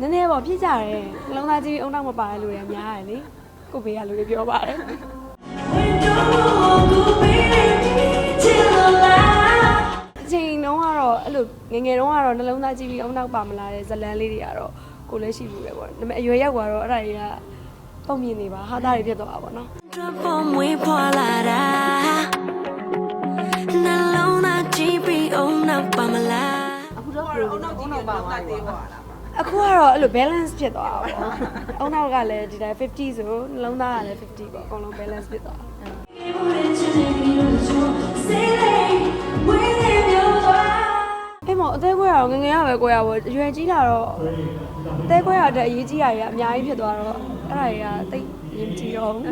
နည်းနည်းပေါ့ဖြစ်ကြတယ်နှလုံးသားကြီးအုံနောက်မပါတဲ့လူတွေအများတယ်လေကိုဘေးကလူတွေပြောပါတယ် အချိန်တုန်းကတော့အဲ့လိုငယ်ငယ်တုန်းကတော့နှလုံးသားကြီးပြီးအုံနောက်ပါမလာတဲ့ဇလန်းလေးတွေကတော့ကိုလည်းရှိဘူးပဲပေါ့ဒါပေမဲ့အရွယ်ရောက်သွားတော့အဲ့ဒါတွေကပုံမြင်နေပါဟာသားတွေဖြစ်သွားတာပေါ့နော်ပေါ်မွေးဖွာလာတာ တော့အုံနောက်ကြီးနေတော့တက်သေးပါလားအခုကတော့အဲ့လို balance ဖြစ်သွားတာပေါ့အုံနောက်ကလည်းဒီတိုင်း50ဆိုနှလုံးသားကလည်း50ပေါ့အကုန်လုံး balance ဖြစ်သွားတာအေးမော်အသေးခွဲရတော့ငယ်ငယ်ရပဲကိုရပေါ့အရွယ်ကြီးလာတော့အသေးခွဲရတဲ့အရေးကြီးတာတွေကအများကြီးဖြစ်သွားတော့အဲ့ဒါတွေကတိတ်ရင်ကြည့်တော့ဘူး